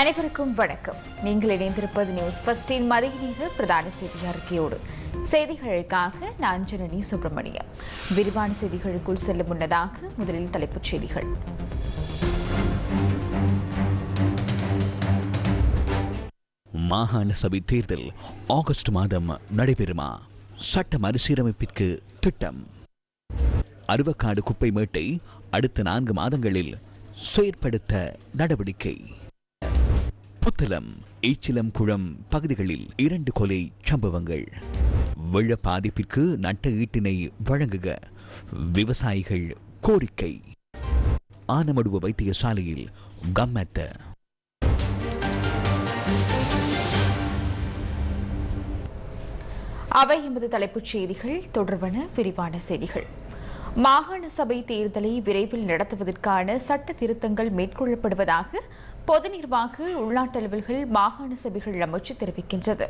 அனைவருக்கும் வணக்கம். நீங்கள் இணைந்திருப்பது நியூஸ் ஃபர்ஸ்டின் மதிய நேர பிரதான செய்தி அறிக்கையோடு. செய்திகளுக்காக நான் ஜனனி சுப்பிரமணியம். விரிவான செய்திகளுக்குள் செல்லும் முன்னதாக முதலில் தலைப்புச் செய்திகள். மாகாண சபை தேர்தல் ஆகஸ்ட் மாதம் நடைபெறுமா? சட்ட மறுசீரமைப்பிற்கு திட்டம். அருவக்காடு குப்பை மேட்டை அடுத்த நான்கு மாதங்களில் செயற்படுத்த நடவடிக்கை. புத்தளம் ஈச்சிலம் குளம் பகுதிகளில் இரண்டு கொலை சம்பவங்கள். வெள்ள பாதிப்பிற்கு நட்ட ஈட்டினை வழங்குக. விவசாயிகள் கோரிக்கை. ஆனமடுவ வைத்தியசாலையில் கம்மத்த. அவை எமது தலைப்புச் செய்திகள். தொடர்பான விரிவான செய்திகள். மாகாண சபை தேர்தலை விரைவில் நடத்துவதற்கான சட்ட திருத்தங்கள் மேற்கொள்ளப்படுவதாக பொது நிர்வாக உள்நாட்டு அலுவல்கள் மாகாண சபைகள் அமைச்சு தெரிவிக்கின்றது.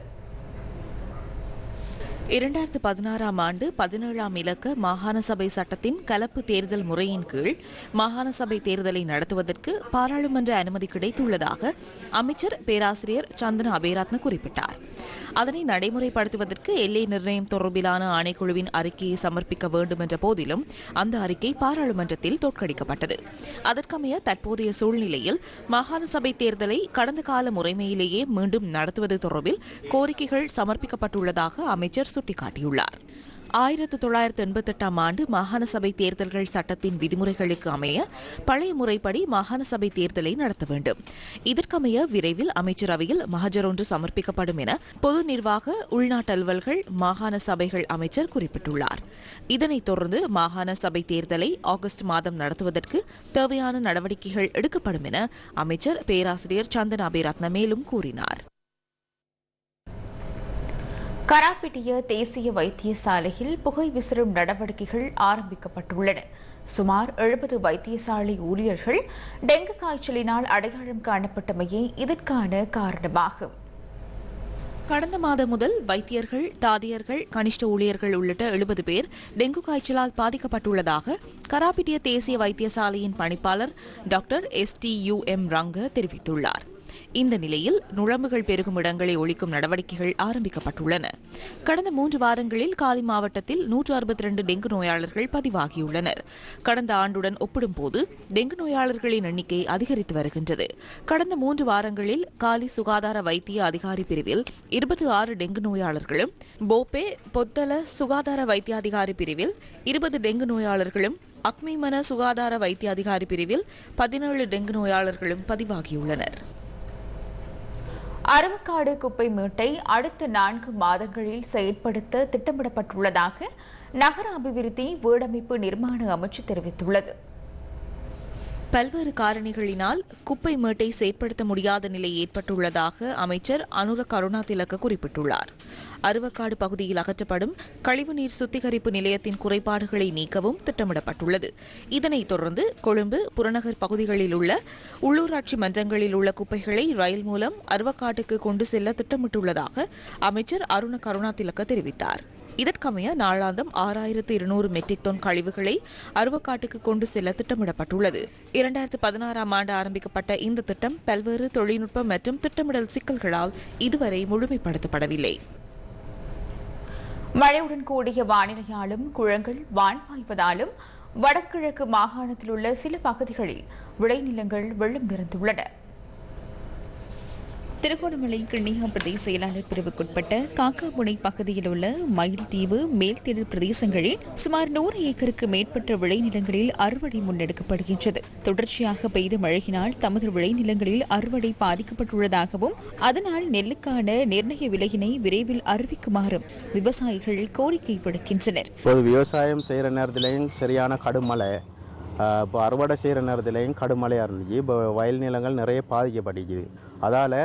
இரண்டாயிரத்து பதினாறாம் ஆண்டு பதினேழாம் இலக்க மாகாண சபை சட்டத்தின் கலப்பு தேர்தல் முறையின் கீழ் மாகாண சபை தேர்தலை நடத்துவதற்கு பாராளுமன்ற அனுமதி கிடைத்துள்ளதாக அமைச்சர் பேராசிரியர் சந்தன அபேராத்ன குறிப்பிட்டார். அதனை நடைமுறைப்படுத்துவதற்கு எல்லை நிர்ணயம் தொடர்பிலான ஆணைக்குழுவின் அறிக்கையை சமர்ப்பிக்க வேண்டும் என்ற போதிலும் அந்த அறிக்கை பாராளுமன்றத்தில் தோற்கடிக்கப்பட்டது. அதற்கமைய தற்போதைய சூழ்நிலையில் மாகாண சபை தேர்தலை கடந்த கால முறைமையிலேயே மீண்டும் நடத்துவது தொடர்பில் கோரிக்கைகள் சமர்ப்பிக்கப்பட்டுள்ளதாக அமைச்சர் சுட்டிக்காட்டியுள்ளார். ஆயிரத்து தொள்ளாயிரத்து எண்பத்தெட்டாம் ஆண்டு மாகாண சபை தேர்தல்கள் சட்டத்தின் விதிமுறைகளுக்கு அமைய பழைய முறைப்படி மாகாண சபை தேர்தலை நடத்த வேண்டும். இதற்கமைய விரைவில் அமைச்சரவையில் மகஜர் ஒன்று சமர்ப்பிக்கப்படும் என பொது நிர்வாக உள்நாட்டு அலுவல்கள் மாகாண சபைகள் அமைச்சர் குறிப்பிட்டுள்ளார். இதனைத் தொடர்ந்து மாகாண சபை தேர்தலை ஆகஸ்ட் மாதம் நடத்துவதற்கு தேவையான நடவடிக்கைகள் எடுக்கப்படும் என அமைச்சர் பேராசிரியர் சந்தன அபிரத்ன மேலும் கூறினார். கராப்பிட்டிய தேசிய வைத்தியசாலையில் புகை விசிறும் நடவடிக்கைகள் ஆரம்பிக்கப்பட்டுள்ளன. சுமார் எழுபது வைத்தியசாலை ஊழியர்கள் டெங்கு காய்ச்சலினால் அடையாளம் காணப்பட்டமையே இதற்கான காரணமாகும். கடந்த மாதம் முதல் வைத்தியர்கள் தாதியர்கள் கனிஷ்ட ஊழியர்கள் உள்ளிட்ட எழுபது பேர் டெங்கு காய்ச்சலால் பாதிக்கப்பட்டுள்ளதாக கராப்பிட்டிய தேசிய வைத்தியசாலையின் பணிப்பாளர் doctor S D U M Ranga தெரிவித்துள்ளார். இந்த நிலையில் நுழம்புகள் பெருகும் இடங்களை ஒழிக்கும் நடவடிக்கைகள் ஆரம்பிக்கப்பட்டுள்ளன. கடந்த மூன்று வாரங்களில் காலி மாவட்டத்தில் நூற்று அறுபத்தி இரண்டு டெங்கு நோயாளர்கள் பதிவாகியுள்ளனர். கடந்த ஆண்டுடன் ஒப்பிடும்போது டெங்கு நோயாளர்களின் எண்ணிக்கை அதிகரித்து வருகின்றது. கடந்த மூன்று வாரங்களில் காலி சுகாதார வைத்திய அதிகாரி பிரிவில் இருபத்தி ஆறு டெங்கு நோயாளர்களும் போபே பொத்தல சுகாதார வைத்திய அதிகாரி பிரிவில் இருபது டெங்கு நோயாளர்களும் அக்மிமன சுகாதார வைத்திய அதிகாரி பிரிவில் பதினேழு டெங்கு நோயாளர்களும் பதிவாகியுள்ளனர். அருவக்காடு குப்பை மீட்டை அடுத்த நான்கு மாதங்களில் செயற்படுத்த திட்டமிடப்பட்டுள்ளதாக நகர அபிவிருத்தி வீடமைப்பு நிர்மாண அமைச்சு தெரிவித்துள்ளது. பல்வேறு காரணிகளினால் குப்பை மேட்டை செயற்படுத்த முடியாத நிலை ஏற்பட்டுள்ளதாக அமைச்சர் அனுர கருணா திலக்க குறிப்பிட்டுள்ளார். அருவக்காடு பகுதியில் அகற்றப்படும் கழிவுநீர் சுத்திகரிப்பு நிலையத்தின் குறைபாடுகளை நீக்கவும் திட்டமிடப்பட்டுள்ளது. இதனைத் தொடர்ந்து கொழும்பு புறநகர் பகுதிகளில் உள்ள உள்ளூராட்சி மன்றங்களில் உள்ள குப்பைகளை ரயில் மூலம் அருவக்காட்டுக்கு கொண்டு செல்ல திட்டமிட்டுள்ளதாக அமைச்சர் அருண கருணா திலக்க தெரிவித்தார். இதற்கமைய நாளாந்தம் ஆறாயிரத்து இருநூறு மெட்ரிக் டன் கழிவுகளை அருவக்காட்டுக்கு கொண்டு செல்ல திட்டமிடப்பட்டுள்ளது. இரண்டாயிரத்து பதினாறாம் ஆண்டு ஆரம்பிக்கப்பட்ட இந்த திட்டம் பல்வேறு தொழில்நுட்ப மற்றும் திட்டமிடல் சிக்கல்களால் இதுவரை முழுமைப்படுத்தப்படவில்லை. மழையுடன் கூடிய வானிலையாலும் குளங்கள் வான் பாய்வதாலும் வடகிழக்கு மாகாணத்தில் உள்ள சில பகுதிகளில் விளைநிலங்கள் வெள்ளம் நிறைந்துள்ளன திருகோணமலை கிண்ணியா பிரதேச செயலாளர் பிரிவுக்குட்பட்ட காக்காமுனை பகுதியில் உள்ள மயில்தீவு மேல்திடல் பிரதேசங்களில் சுமார் நூறு ஏக்கருக்கு மேற்பட்ட விளைநிலங்களில் அறுவடை முன்னெடுக்கப்படுகின்றது. தொடர்ச்சியாக பெய்த மழையினால் தமது விளைநிலங்களில் அறுவடை பாதிக்கப்பட்டுள்ளதாகவும் அதனால் நெல்லுக்கான நிர்ணய விலையினை விரைவில் அறிவிக்குமாறும் விவசாயிகள் கோரிக்கை விடுக்கின்றனர் விவசாயம் செய்கிற நேரத்துலையும் சரியான கடுமழை இப்போ அறுவடை செய்கிற நேரத்திலையும் கடுமழையாக இருந்துச்சு. இப்போ வயல் நிலங்கள் நிறைய பாதிக்கப்படுகிறது. அதால்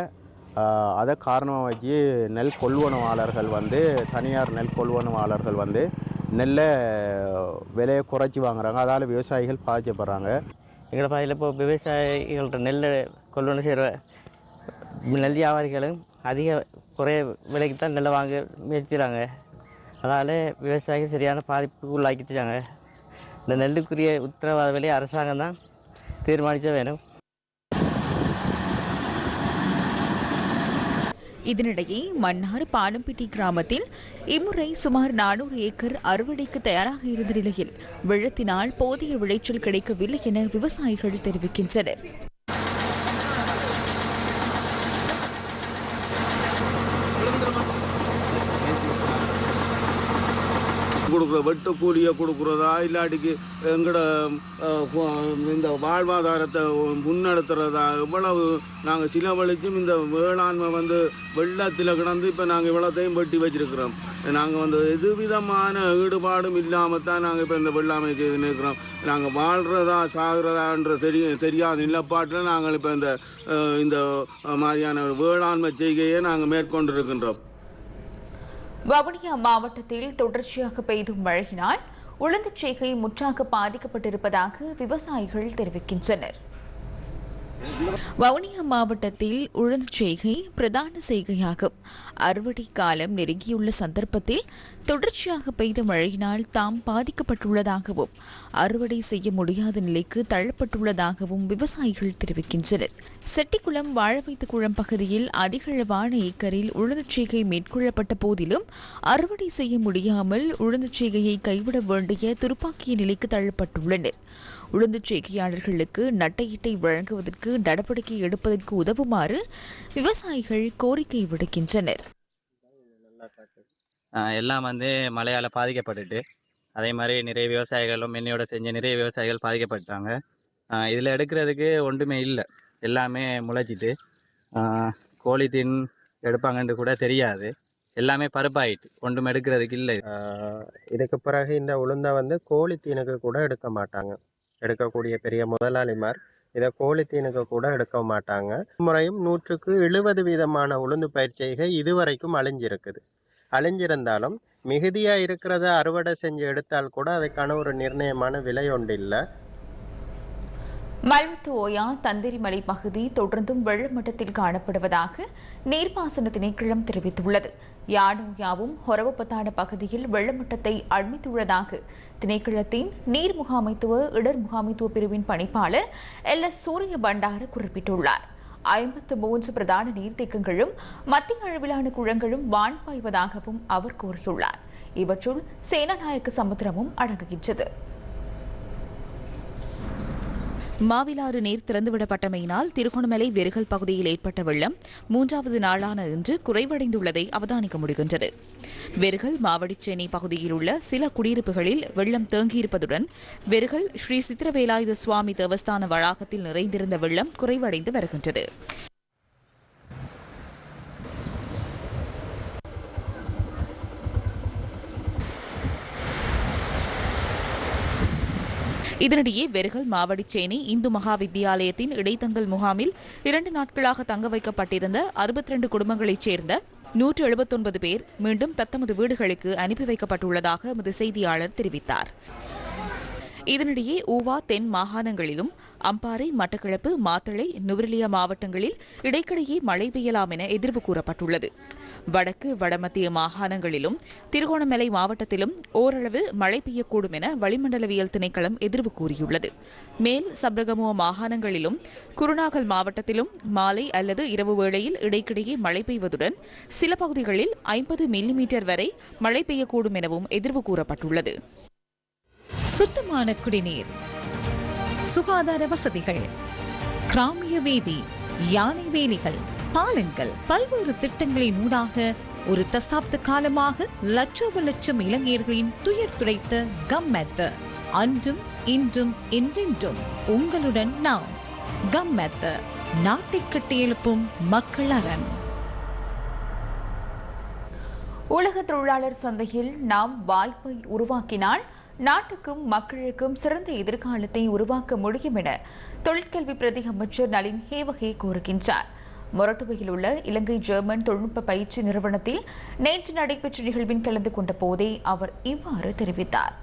அதை காரணமாக வச்சு நெல் கொள்வனவாளர்கள் வந்து தனியார் நெல் கொள்வனவாளர்கள் வந்து நெல்லை விலையை குறைச்சி வாங்குறாங்க. அதால் விவசாயிகள் பாதிக்கப்படுறாங்க. எங்களோட பகுதியில் இப்போ விவசாயிகள்கிட்ட நெல் கொள்வனை செய்கிற நெல் வியாபாரிகளும் அதிக குறைய விலைக்கு தான் நெல்லை வாங்க முயற்சிக்கிறாங்க. அதனால் விவசாயிகள் சரியான பாதிப்புக்கு உள்ளாக்கிட்டுருக்காங்க இந்த நெல்லுக்குரிய உத்தரவாத விலையை அரசாங்கம் தான் தீர்மானிக்க வேணும் இதனிடையே மன்னார் பாலம்பிட்டி கிராமத்தில் இம்முறை சுமார் நானூறு ஏக்கர் அறுவடைக்கு தயாராக இருந்த நிலையில் வெள்ளத்தினால் போதிய விளைச்சல் கிடைக்கவில்லை என விவசாயிகள் தெரிவிக்கின்றனர். கொடுக்குற வெட்டுக்கூலியை கொடுக்குறதா இல்லாட்டிக்கு எங்களோட இந்த வாழ்வாதாரத்தை முன்னெடுத்துறதா இவ்வளவு நாங்கள் சிலவழிச்சும் இந்த வேளாண்மை வந்து வெள்ளத்தில் கிடந்து இப்போ நாங்கள் இவ்வளோத்தையும் வெட்டி வச்சிருக்கிறோம். நாங்கள் வந்து எது விதமான ஈடுபாடும் இல்லாமல் தான் நாங்கள் இப்போ இந்த வெள்ளாமை செய்து நிற்கிறோம். நாங்கள் வாழ்கிறதா சாகிறதான்ற தெரிய தெரியாத நிலப்பாட்டில் நாங்கள் இப்போ இந்த இந்த மாதிரியான வேளாண்மை செய்கையை நாங்கள் மேற்கொண்டு இருக்கின்றோம் வவுனியா மாவட்டத்தில் தொடர்ச்சியாக பெய்தும் மழையினால் உளுந்துச் செய்கை முற்றாக பாதிக்கப்பட்டிருப்பதாக விவசாயிகள் தெரிவிக்கின்றனர். வவுனியா மாவட்டத்தில் உழுந்து செய்கை பிரதான செய்கையாகும். அறுவடை காலம் நெருங்கியுள்ள சந்தர்ப்பத்தில் தொடர்ச்சியாக பெய்த மழையினால் தாம் பாதிக்கப்பட்டுள்ளதாகவும் அறுவடை செய்ய முடியாத நிலைக்கு தள்ளப்பட்டுள்ளதாகவும் விவசாயிகள் தெரிவிக்கின்றனர். செட்டிக்குளம் வாழவைத்துக்குளம் பகுதியில் அதிகளவான ஏக்கரில் உழுதுச் மேற்கொள்ளப்பட்ட போதிலும் அறுவடை செய்ய முடியாமல் உழுதுச் கைவிட வேண்டிய துருப்பாக்கிய நிலைக்கு தள்ளப்பட்டுள்ளனர். உளுந்துச் நட்டையீட்டை வழங்குவதற்கு நடவடிக்கை எடுப்பதற்கு உதவுமாறு விவசாயிகள் கோரிக்கை விடுக்கின்றனர். எல்லாம் வந்து மழையால் பாதிக்கப்பட்டுட்டு அதே மாதிரி நிறைய விவசாயிகளும் என்னையோட செஞ்ச நிறைய விவசாயிகள் பாதிக்கப்பட்டாங்க இதில் எடுக்கிறதுக்கு ஒன்றுமே இல்லை. எல்லாமே முளைச்சிட்டு கோழி தீன் எடுப்பாங்கன்னு கூட தெரியாது. எல்லாமே பருப்பாயிட்டு ஒன்றும் எடுக்கிறதுக்கு இல்லை. இதுக்கு பிறகு இந்த உளுந்தை வந்து கோழித்தீனுக்கு கூட எடுக்க மாட்டாங்க. எடுக்கக்கூடிய பெரிய முதலாளிமார் இதை கோழித்தீனுக்கு கூட எடுக்க மாட்டாங்க. முறையும் நூற்றுக்கு எழுபது வீதமான உளுந்து பயிற்சிகை இதுவரைக்கும் அழிஞ்சிருக்குது. அழிஞ்சிருந்தாலும் மிகுதியா இருக்கிறத அறுவடை செஞ்சு எடுத்தால் கூட அதுக்கான ஒரு நிர்ணயமான விலை ஒன்று இல்லை. மல்வத்து ஓயா தந்திரிமலை பகுதி தொடர்ந்தும் வெள்ளமட்டத்தில் காணப்படுவதாக நீர்ப்பாசன திணைக்களம் தெரிவித்துள்ளது. யானோயாவும் ஹொரவப்பத்தான பகுதியில் வெள்ளமட்டத்தை அண்மித்துள்ளதாக திணைக்களத்தின் நீர் முகாமைத்துவ இடர் முகாமைத்துவ பிரிவின் பணிப்பாளர் எல் எஸ் சூரிய பண்டார குறிப்பிட்டுள்ளார். ஐம்பத்து மூன்று பிரதான நீர்த்தேக்கங்களும் மத்திய அளவிலான குளங்களும் வான் பாய்வதாகவும் அவர் கூறியுள்ளார். இவற்றுள் சேனநாயக்க சமுத்திரமும் அடங்குகின்றது. மாவிலாறு நீர் திறந்துவிடப்பட்டமையினால் திருகோணமலை வெறுகல் பகுதியில் ஏற்பட்ட வெள்ளம் மூன்றாவது நாளான இன்று குறைவடைந்துள்ளதை அவதானிக்க முடிகின்றது. வெறுகல் மாவடிச்சேனை பகுதியில் உள்ள சில குடியிருப்புகளில் வெள்ளம் தேங்கியிருப்பதுடன் வெறுகல் ஸ்ரீ சித்திரவேலாயுத சுவாமி தேவஸ்தான வளாகத்தில் நிறைந்திருந்த வெள்ளம் குறைவடைந்து வருகின்றது. இதனிடையே வெறுகல் மாவடிச்சேனி இந்து மகா வித்தியாலயத்தின் இடைத்தங்கல் முகாமில் இரண்டு நாட்களாக தங்க வைக்கப்பட்டிருந்த அறுபத்தி ரெண்டு குடும்பங்களைச் சேர்ந்த நூற்று எழுபத்தொன்பது பேர் மீண்டும் தத்தமது வீடுகளுக்கு அனுப்பி வைக்கப்பட்டுள்ளதாக எமது செய்தியாளர் தெரிவித்தார். இதனிடையே ஊவா தென் மாகாணங்களிலும் அம்பாறை மட்டக்களப்பு மாத்தளை நுவரெலியா மாவட்டங்களில் இடைக்கிடையே மழை பெய்யலாம் என எதிர்வு கூறப்பட்டுள்ளது. வடக்கு வடமத்திய மாகாணங்களிலும் திருகோணமலை மாவட்டத்திலும் ஓரளவு மழை பெய்யக்கூடும் என வளிமண்டலவியல் திணைக்களம் எதிர்வு கூறியுள்ளது. மேல் சப்ரகமுவ மாகாணங்களிலும் குருநாகல் மாவட்டத்திலும் மாலை அல்லது இரவு வேளையில் இடைக்கிடையே மழை பெய்வதுடன் சில பகுதிகளில் ஐம்பது மில்லிமீட்டர் வரை மழை பெய்யக்கூடும் எனவும் எதிர்வு கூறப்பட்டுள்ளது. சுத்தமான குடிநீர் சுகாதார வசதிகள் கிராமிய வீதி யானை வேலிகள் பாலங்கள் பல்வேறு திட்டங்களின் ஊடாக ஒரு தசாப்த காலமாக லட்சோப லட்சம் இளைஞர்களின் துயர் துடைத்த கம்மெத்த அன்றும் இன்றும் என்றென்றும் உங்களுடன் நாம். கம்மெத்த நாட்டை கட்டியெழுப்பும் மக்கள் அரண் உலக தொழிலாளர் சந்தையில் நாம் வாய்ப்பை உருவாக்கினால் நாட்டுக்கும் மக்களுக்கும் சிறந்த எதிர்காலத்தை உருவாக்க முடியும் என தொழிற்கல்வி பிரதி அமைச்சர் நளின் ஹேவகே கூறுகின்றார். மொரட்டுவையில் உள்ள இலங்கை ஜெர்மன் தொழில்நுட்ப பயிற்சி நிறுவனத்தில் நேற்று நடைபெற்ற நிகழ்வில் கலந்து கொண்ட போதே அவர் இவ்வாறு தெரிவித்தார்.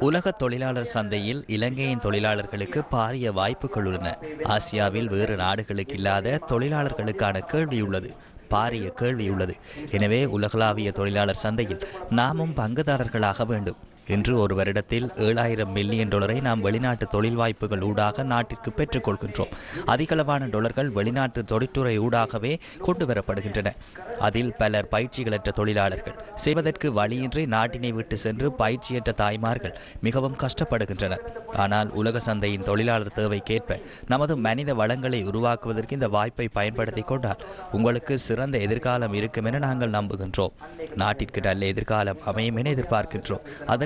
உலக தொழிலாளர் சந்தையில் இலங்கையின் தொழிலாளர்களுக்கு பாரிய வாய்ப்புகள் உள்ளன. ஆசியாவில் வேறு நாடுகளுக்கு இல்லாத தொழிலாளர்களுக்கான கேள்வி உள்ளது. பாரிய கேள்வி உள்ளது. எனவே உலகளாவிய தொழிலாளர் சந்தையில் நாமும் பங்குதாரர்களாக வேண்டும். இன்று ஒரு வருடத்தில் ஏழாயிரம் மில்லியன் டாலரை நாம் வெளிநாட்டு தொழில் வாய்ப்புகள் ஊடாக நாட்டிற்கு பெற்றுக்கொள்கின்றோம். அதிகளவான டாலர்கள் வெளிநாட்டு தொழிற்துறை ஊடாகவே கொண்டு வரப்படுகின்றன. அதில் பலர் பயிற்சிகளற்ற தொழிலாளர்கள். செய்வதற்கு வழியின்றி நாட்டினை விட்டு சென்று பயிற்சியற்ற தாய்மார்கள் மிகவும் கஷ்டப்படுகின்றனர். ஆனால் உலக சந்தையின் தொழிலாளர் தேவைக்கேற்ப நமது மனித வளங்களை உருவாக்குவதற்கு இந்த வாய்ப்பை பயன்படுத்தி கொண்டால் உங்களுக்கு சிறந்த எதிர்காலம் இருக்கும் என நாங்கள் நம்புகின்றோம். நாட்டிற்கு நல்ல எதிர்காலம் அமையும் என எதிர்பார்க்கின்றோம்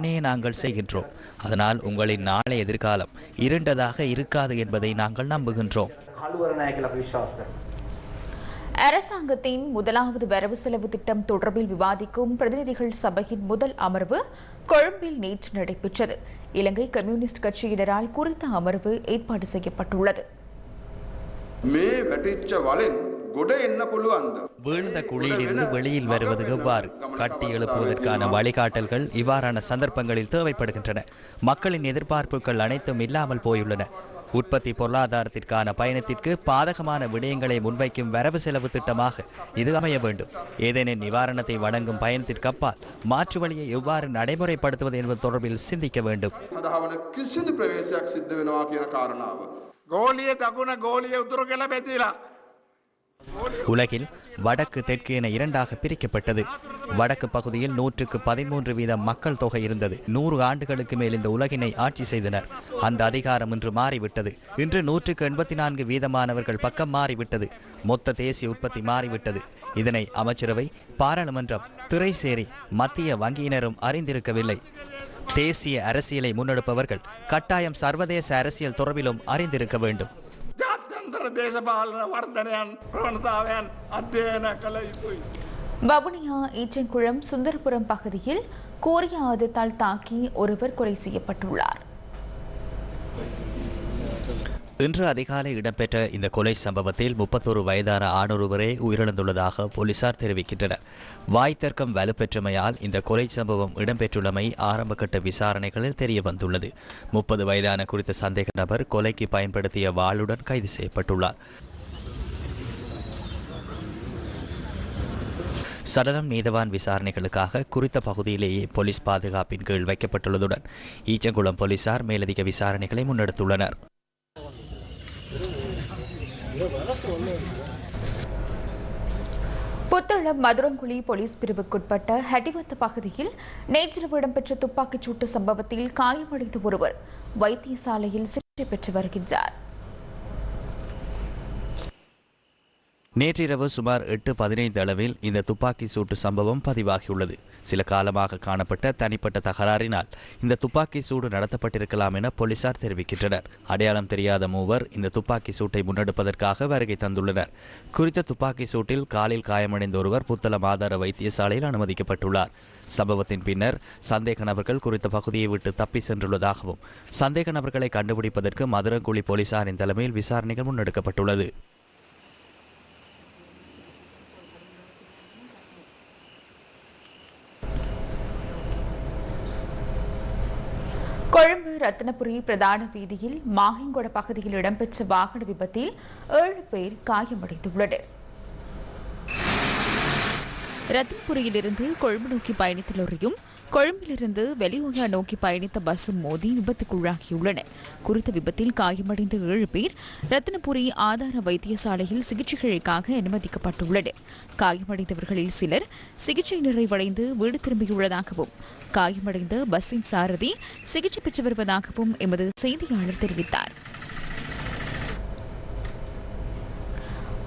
அதனையே நாங்கள் செய்கின்றோம். அதனால் உங்களின் நாளை எதிர்காலம் இருண்டதாக இருக்காது என்பதை நாங்கள் நம்புகின்றோம். அரசாங்கத்தின் முதலாவது வரவு செலவு திட்டம் தொடர்பில் விவாதிக்கும் பிரதிநிதிகள் சபையின் முதல் அமர்வு கொழும்பில் நேற்று நடைபெற்றது. இலங்கை கம்யூனிஸ்ட் கட்சியினரால் குறித்த அமர்வு ஏற்பாடு செய்யப்பட்டுள்ளது. வீழ்ந்த குழியிலிருந்து வெளியில் வருவது எவ்வாறு? கட்டி எழுப்புவதற்கான வழிகாட்டல்கள் இவ்வாறான சந்தர்ப்பங்களில் தேவைப்படுகின்றன. மக்களின் எதிர்பார்ப்புகள் அனைத்தும் இல்லாமல் போயுள்ளன. உற்பத்தி பொருளாதாரத்திற்கான பயணத்திற்கு பாதகமான விடயங்களை முன்வைக்கும் வரவு செலவு திட்டமாக இது அமைய வேண்டும். ஏதேனும் நிவாரணத்தை வழங்கும் பயணத்திற்கு அப்பால் மாற்று வழியை எவ்வாறு நடைமுறைப்படுத்துவது என்பது தொடர்பில் சிந்திக்க வேண்டும். கோலிய தகுன கோலிய உத்தரவு எல்லாம் உலகில் வடக்கு தெற்கு என இரண்டாக பிரிக்கப்பட்டது. வடக்கு பகுதியில் நூற்றுக்கு பதிமூன்று வீதம் மக்கள் தொகை இருந்தது. நூறு ஆண்டுகளுக்கு மேல் இந்த உலகினை ஆட்சி செய்தனர். அந்த அதிகாரம் இன்று மாறிவிட்டது. இன்று நூற்றுக்கு எண்பத்தி நான்கு வீதமானவர்கள் பக்கம் மாறிவிட்டது. மொத்த தேசிய உற்பத்தி மாறிவிட்டது. இதனை அமைச்சரவை பாராளுமன்றம் திரைசேரி மத்திய வங்கியினரும் அறிந்திருக்கவில்லை. தேசிய அரசியலை முன்னெடுப்பவர்கள் கட்டாயம் சர்வதேச அரசியல் தொடர்பிலும் அறிந்திருக்க வேண்டும். ಸ್ವತಂತ್ರ ದೇಶಪಾಲನ ವರ್ತನೆಯ ಪ್ರವಣತಾವೇನ್ ಅಧ್ಯಯನ ಕಲಿಯಿತು வவுனியா ஈச்சங்குளம் சுந்தரபுரம் பகுதியில் கூறிய ஆயுதத்தால் தாக்கி ஒருவர் கொலை செய்யப்பட்டுள்ளார். இன்று அதிகாலை இடம்பெற்ற இந்த கொலை சம்பவத்தில் முப்பத்தொரு வயதான ஆணொருவரே உயிரிழந்துள்ளதாக போலீசார் தெரிவிக்கின்றனர். வாய் தர்க்கம் வலுப்பெற்றமையால் இந்த கொலை சம்பவம் இடம்பெற்றுள்ளமை ஆரம்பகட்ட விசாரணைகளில் தெரிய வந்துள்ளது முப்பது வயதான குறித்த சந்தேக நபர் கொலைக்கு பயன்படுத்திய வாளுடன் கைது செய்யப்பட்டுள்ளார். சடலம் நீதவான் விசாரணைகளுக்காக குறித்த பகுதியிலேயே போலீஸ் பாதுகாப்பின் கீழ் வைக்கப்பட்டுள்ளதுடன் ஈச்சங்குளம் போலீசார் மேலதிக விசாரணைகளை முன்னெடுத்துள்ளனர். புத்தளம் மதுரங்குழி போலீஸ் பிரிவுக்குட்பட்ட ஹட்டிவத்த பகுதியில் நேற்றிரவு இடம்பெற்ற துப்பாக்கிச் சூட்டு சம்பவத்தில் காயமடைந்த ஒருவர் வைத்தியசாலையில் சிகிச்சை பெற்று வருகின்றார். நேற்றிரவு சுமார் எட்டு பதினைந்து அளவில் இந்த துப்பாக்கி சூட்டு சம்பவம் பதிவாகியுள்ளது. சில காலமாக காணப்பட்ட தனிப்பட்ட தகராறினால் இந்த துப்பாக்கி சூடு நடத்தப்பட்டிருக்கலாம் என போலீசார் தெரிவிக்கின்றனர். அடையாளம் தெரியாத மூவர் இந்த துப்பாக்கி சூட்டை முன்னெடுப்பதற்காக வருகை தந்துள்ளனர். குறித்த துப்பாக்கி சூட்டில் காலில் காயமடைந்த ஒருவர் புத்தளம் ஆதார வைத்தியசாலையில் அனுமதிக்கப்பட்டுள்ளார். சம்பவத்தின் பின்னர் சந்தேக நபர்கள் குறித்த பகுதியை விட்டு தப்பி சென்றுள்ளதாகவும் சந்தேக நபர்களை கண்டுபிடிப்பதற்கு மதுரங்குழி போலீசாரின் தலைமையில் விசாரணைகள் முன்னெடுக்கப்பட்டுள்ளது. ரத்னபுரி பிரதான வீதியில் மாகிங்கொட பகுதியில் இடம்பெற்ற வாகன விபத்தில் ஏழு பேர் காயமடைந்துள்ளனர். ரத்தினபுரியிலிருந்து கொழும்பு நோக்கி பயணித்த லொரியும் கொழும்பிலிருந்து வெளியோயா நோக்கி பயணித்த பஸ்ஸும் மோதி விபத்துக்குள்ளாகியுள்ளன குறித்த விபத்தில் காயமடைந்த ஏழு பேர் ரத்தினபுரி ஆதார வைத்தியசாலையில் சிகிச்சைகளுக்காக அனுமதிக்கப்பட்டுள்ளனர். காயமடைந்தவர்களில் சிலர் சிகிச்சை நிறைவடைந்து வீடு திரும்பியுள்ளதாகவும் காயமடைந்த பஸ்ஸின் சாரதி சிகிச்சை பெற்று வருவதாகவும் எமது செய்தியாளர் தெரிவித்தார்.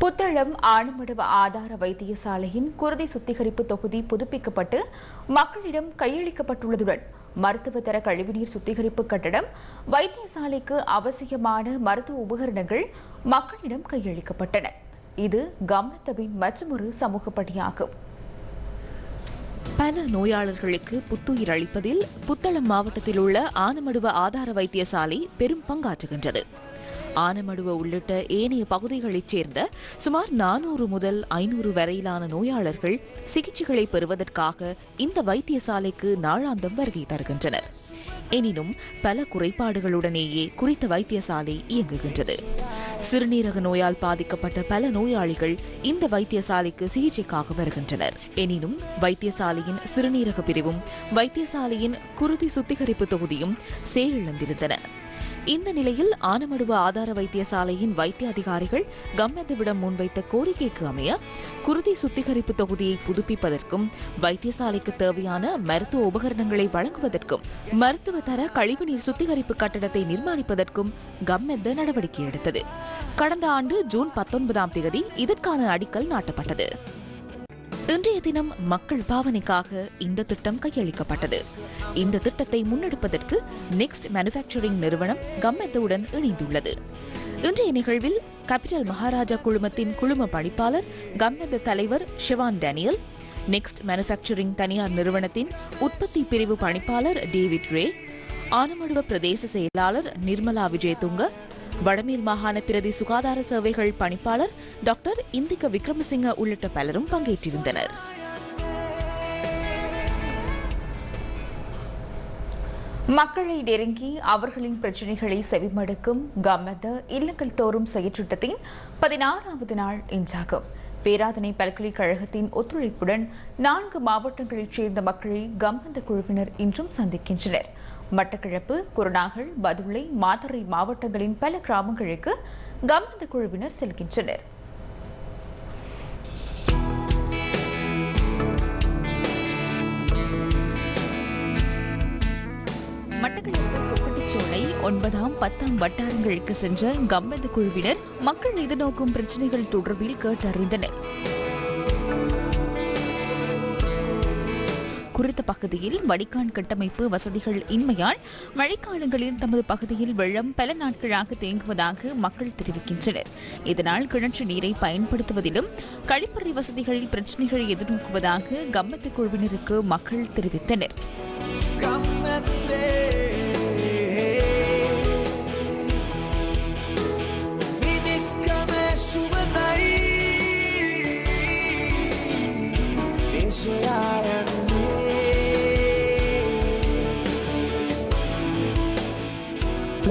புத்தளம் ஆனமடுவ ஆதார வைத்தியசாலையின் குருதி சுத்திகரிப்பு தொகுதி புதுப்பிக்கப்பட்டு மக்களிடம் கையளிக்கப்பட்டுள்ளதுடன் மருத்துவ தர கழிவுநீர் சுத்திகரிப்பு கட்டடம் வைத்தியசாலைக்கு அவசியமான மருத்துவ உபகரணங்கள் மக்களிடம் கையளிக்கப்பட்டன. இது கவனத்தவின் மற்றொரு சமூக பணியாகும் பல நோயாளர்களுக்கு புத்துயிர் அளிப்பதில் புத்தளம் மாவட்டத்தில் உள்ள ஆனமடுவ ஆதார வைத்தியசாலை பெரும் பங்காற்றுகின்றது. ஆனமடுவ உள்ளிட்ட ஏனைய பகுதிகளைச் சேர்ந்த சுமார் நானூறு முதல் ஐநூறு வரையிலான நோயாளர்கள் சிகிச்சைகளை பெறுவதற்காக இந்த வைத்தியசாலைக்கு நாளாந்தம் வருகை தருகின்றனர். எனினும் பல குறைபாடுகளுடனேயே குறித்த வைத்தியசாலை இயங்குகின்றது. சிறுநீரக நோயால் பாதிக்கப்பட்ட பல நோயாளிகள் இந்த வைத்தியசாலைக்கு சிகிச்சைக்காக வருகின்றனர். எனினும் வைத்தியசாலையின் சிறுநீரக பிரிவும் வைத்தியசாலையின் குருதி சுத்திகரிப்பு தொகுதியும் செயலிழந்திருந்தன இந்த நிலையில் ஆனமடுவ ஆதார வைத்தியசாலையின் வைத்திய அதிகாரிகள் கம்மெதுவிடம் முன்வைத்த கோரிக்கைக்கு அமைய குருதி சுத்திகரிப்பு தொகுதியை புதுப்பிப்பதற்கும் வைத்தியசாலைக்கு தேவையான மருத்துவ உபகரணங்களை வழங்குவதற்கும் மருத்துவ தர கழிவுநீர் சுத்திகரிப்பு கட்டடத்தை நிர்மாணிப்பதற்கும் கம்மெத்த நடவடிக்கை எடுத்தது. கடந்த ஆண்டு ஜூன் பத்தொன்பதாம் தேதி இதற்கான அடிக்கல் நாட்டப்பட்டது. இன்றைய தினம் மக்கள் பாவனைக்காக இந்த திட்டம் கையளிக்கப்பட்டது. இந்த திட்டத்தை முன்னெடுப்பதற்கு நெக்ஸ்ட் மேனுஃபேக்சரிங் நிறுவனம் கம்மெத்தவுடன் இணைந்துள்ளது. இன்றைய நிகழ்வில் கேபிட்டல் மகாராஜா குழுமத்தின் குழும பணிப்பாளர் கம்மெத்த தலைவர் ஷிவான் டேனியல் நெக்ஸ்ட் மேனுஃபேக்சரிங் தனியார் நிறுவனத்தின் உற்பத்தி பிரிவு பணிப்பாளர் டேவிட் ரே ஆனமடுவ பிரதேச செயலாளர் நிர்மலா விஜயதுங்க வடமேல் மாகாண பிரதி சுகாதார சேவைகள் பணிப்பாளர் டாக்டர் இந்திக விக்ரமசிங்க உள்ளிட்ட பலரும் பங்கேற்றிருந்தனர். மக்களை நெருங்கி அவர்களின் பிரச்சினைகளை செவிமடுக்கும் கம்மத இல்லங்கள் தோறும் செயற்றிட்டத்தின் பதினாறாவது நாள் இன்றாகும். பேராதனை பல்கலைக்கழகத்தின் ஒத்துழைப்புடன் நான்கு மாவட்டங்களைச் சேர்ந்த மக்களை கம்மந்த குழுவினர் இன்றும் சந்திக்கின்றனர். மட்டக்கிழப்பு குருநாகல் பதுளை மாதுரை மாவட்டங்களின் பல கிராமங்களுக்கு கம்மந்த குழுவினர் செல்கின்றனர். மட்டக்களப்பு ஒன்பதாம் பத்தாம் வட்டாரங்களுக்கு சென்ற கம்பந்த குழுவினர் மக்கள் எதிர்நோக்கும் பிரச்சினைகள் தொடர்பில் கேட்டறிந்தனர். குறித்த பகுதியில் வடிகான் கட்டமைப்பு வசதிகள் இன்மையால் மழைக்காலங்களில் தமது பகுதியில் வெள்ளம் பல நாட்களாக தேங்குவதாக மக்கள் தெரிவிக்கின்றனர். இதனால் கிணற்று நீரை பயன்படுத்துவதிலும் கழிப்பறை வசதிகளில் பிரச்சினைகள் எதிர்நோக்குவதாக கம்மத்து குழுவினருக்கு மக்கள் தெரிவித்தனர்.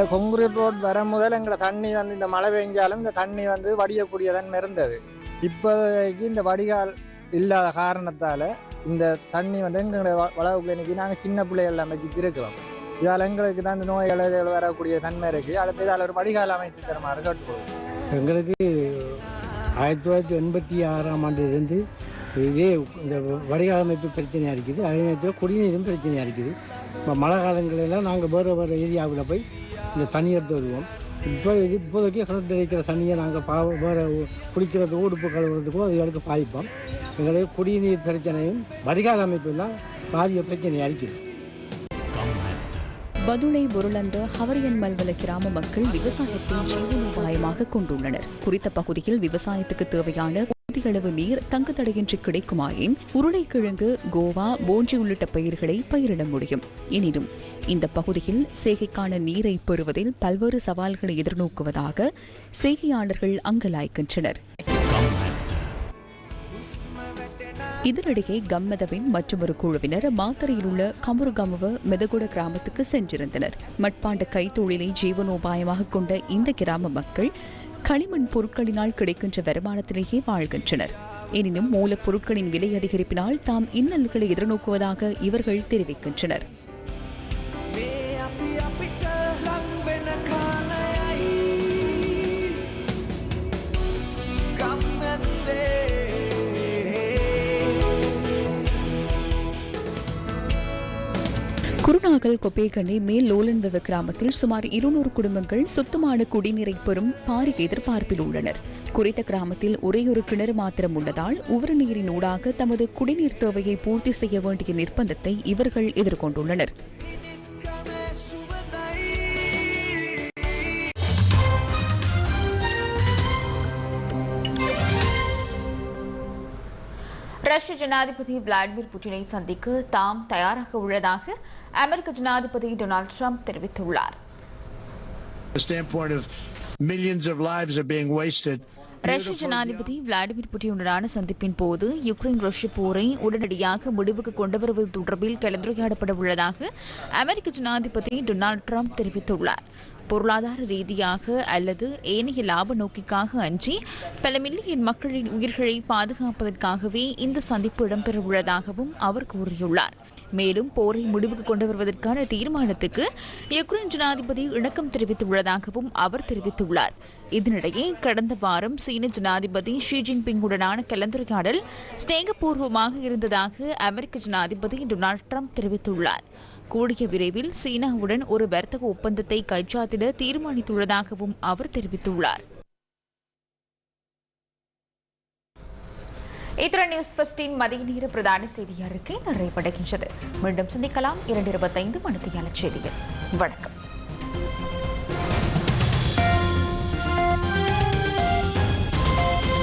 இந்த கொங்குரீட் ரோட் வர முதல் எங்களை தண்ணி வந்து இந்த மழை பெஞ்சாலும் இந்த தண்ணி வந்து வடியக்கூடிய தன்மை இருந்தது இப்போதைக்கு இந்த வடிகால் இல்லாத காரணத்தால் இந்த தண்ணி வந்து எங்களுடைய வளவுக்குள்ள இன்னைக்கு நாங்கள் சின்ன பிள்ளைகள் அமைச்சு இருக்கிறோம். இதால் எங்களுக்கு தான் இந்த நோய்கள் இதுகள் வரக்கூடிய தன்மை இருக்குது அடுத்து இதால் ஒரு வடிகால் அமைத்து தருமாறு கேட்டுக்கொள்வோம். எங்களுக்கு ஆயிரத்தி தொள்ளாயிரத்தி எண்பத்தி ஆறாம் ஆண்டிலிருந்து இதே இந்த வடிகால் அமைப்பு பிரச்சனையாக இருக்குது. அதே நேரத்தில் குடிநீரும் பிரச்சனையாக இருக்குது. இப்போ மழை காலங்களெல்லாம் நாங்கள் வேறு வேறு ஏரியாவில் போய் இந்த தண்ணி எடுத்து வருவோம். இப்போ இது இப்போதைக்கு கிணத்துல இருக்கிற தண்ணியை நாங்கள் பா வேறு குடிக்கிறது உடுப்பு கழுவுறதுக்கோ அதை எடுத்து பாய்ப்போம். எங்களுடைய குடிநீர் பிரச்சனையும் வடிகால் அமைப்பும் தான் பாரிய பிரச்சனை அளிக்குது. பதுளை பொருளந்த ஹவரியன் மல்வல கிராம மக்கள் விவசாயத்தை ஜீவனோபாயமாக கொண்டுள்ளனர். குறித்த பகுதியில் விவசாயத்துக்கு தேவையான போதியளவு நீர் தங்குதடையின்றி கிடைக்குமாயின் உருளைக்கிழங்கு கோவா போஞ்சி உள்ளிட்ட பயிர்களை பயிரிட முடியும். எனினும் இந்த பகுதியில் சேகைக்கான நீரை பெறுவதில் பல்வேறு சவால்களை எதிர்நோக்குவதாக சேகையாளர்கள் அங்கலாய்க்கின்றனர் இதனிடையே கம்மதவின் மற்றொரு குழுவினர் மாத்தரையில் உள்ள கமுருகமுவ மெதகுட கிராமத்துக்கு சென்றிருந்தனர். மட்பாண்ட கைத்தொழிலை ஜீவனோபாயமாக கொண்ட இந்த கிராம மக்கள் களிமண் பொருட்களினால் கிடைக்கின்ற வருமானத்திலேயே வாழ்கின்றனர். எனினும் மூலப்பொருட்களின் விலை அதிகரிப்பினால் தாம் இன்னல்களை எதிர்நோக்குவதாக இவர்கள் தெரிவிக்கின்றனர். குருநாகல் கொப்பேகண்டை மேல் லோலன்பவ கிராமத்தில் சுமார் இருநூறு குடும்பங்கள் சுத்தமான குடிநீரை பெறும் பாரிய எதிர்பார்ப்பில் உள்ளனர். குறித்த கிராமத்தில் ஒரே ஒரு கிணறு மாத்திரம் உள்ளதால் உவரு நீரின் ஊடாக தமது குடிநீர் தேவையை பூர்த்தி செய்ய வேண்டிய நிர்பந்தத்தை இவர்கள் எதிர்கொண்டுள்ளனர். ரஷ்ய ஜனாதிபதி விளாடிமிர் புட்டினை சந்திக்க தாம் தயாராக உள்ளதாக அமெரிக்க ஜனாதிபதி டொனால்டு ட்ரம்ப் தெரிவித்துள்ளார். The standpoint of millions of lives are being wasted. ரஷ்ய ஜனாதிபதி விளாடிமிர் புட்டினுடனான சந்திப்பின் போது யுக்ரைன் ரஷ்ய போரை உடனடியாக முடிவுக்கு கொண்டு வருவது தொடர்பில் கலந்துரையாடப்பட உள்ளதாக அமெரிக்க ஜனாதிபதி டொனால்டு ட்ரம்ப் தெரிவித்துள்ளார். பொருளாதார ரீதியாக அல்லது ஏனைய லாப நோக்கிற்காக அன்றி பல மில்லியன் மக்களின் உயிர்களை பாதுகாப்பதற்காகவே இந்த சந்திப்பு இடம்பெறவுள்ளதாகவும் அவர் கூறியுள்ளார். மேலும் போரை முடிவுக்கு கொண்டு வருவதற்கான தீர்மானத்துக்கு யுக்ரைன் ஜனாதிபதி இணக்கம் தெரிவித்துள்ளதாகவும் அவர் தெரிவித்துள்ளார். இதனிடையே கடந்த வாரம் சீன ஜனாதிபதி ஷி ஜின்பிங்குடனான கலந்துரையாடல் ஸ்நேகபூர்வமாக இருந்ததாக அமெரிக்க ஜனாதிபதி டொனால்ட் ட்ரம்ப் தெரிவித்துள்ளார். கூடிய விரைவில் சீனாவுடன் ஒரு வர்த்தக ஒப்பந்தத்தை கைச்சாத்திட தீர்மானித்துள்ளதாகவும் அவர் தெரிவித்துள்ளார். இத்துடன் நியூஸ் ஃபஸ்டின் மதிய நேர பிரதான செய்தி அறிக்கை நிறைவடைகின்றது. மீண்டும் சந்திக்கலாம். இரண்டு இருபத்தைந்து மணித்தியால செய்திகள் வணக்கம்.